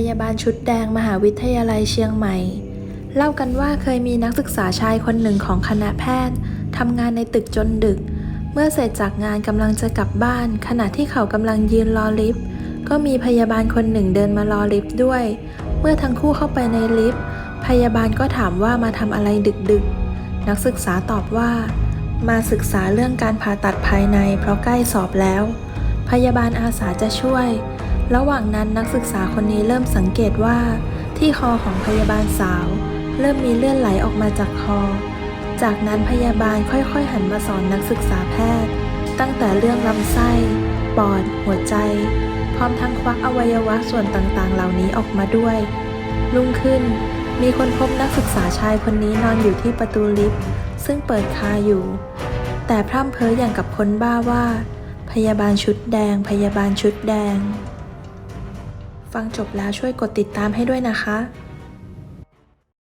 พยาบาลชุดแดงมหาวิทยาลัยเชียงใหม่ เล่ากันว่าเคยมีนักศึกษาชายคนหนึ่งของคณะแพทย์ทำงานในตึกจนดึก เมื่อเสร็จจากงานกำลังจะกลับบ้าน ขณะที่เขากำลังยืนรอลิฟต์ ก็มีพยาบาลคนหนึ่งเดินมารอลิฟต์ด้วย เมื่อทั้งคู่เข้าไปในลิฟต์ พยาบาลก็ถามว่ามาทำอะไรดึกๆ นักศึกษาตอบว่า มาศึกษาเรื่องการผ่าตัดภายในเพราะใกล้สอบแล้ว พยาบาลอาสาจะช่วย ระหว่างนั้นนักศึกษาคนนี้เริ่มสังเกตว่า ที่คอของพยาบาลสาว เริ่มมีเลือดไหลออกมาจากคอ จากนั้นพยาบาลค่อยๆ หันมาสอนนักศึกษาแพทย์ ตั้งแต่เรื่องลำไส้ ปอด หัวใจ พร้อมทั้งควักอวัยวะส่วนต่างๆ เหล่านี้ออกมาด้วย รุ่งขึ้น มีคนพบนักศึกษาชายคนนี้นอนอยู่ที่ประตูลิฟต์ซึ่งเปิดคาอยู่ แต่พร่ำเพ้ออย่างกับคนบ้าว่า พยาบาลชุดแดง พยาบาลชุดแดง ฟังจบแล้วช่วยกดติดตามให้ด้วยนะคะ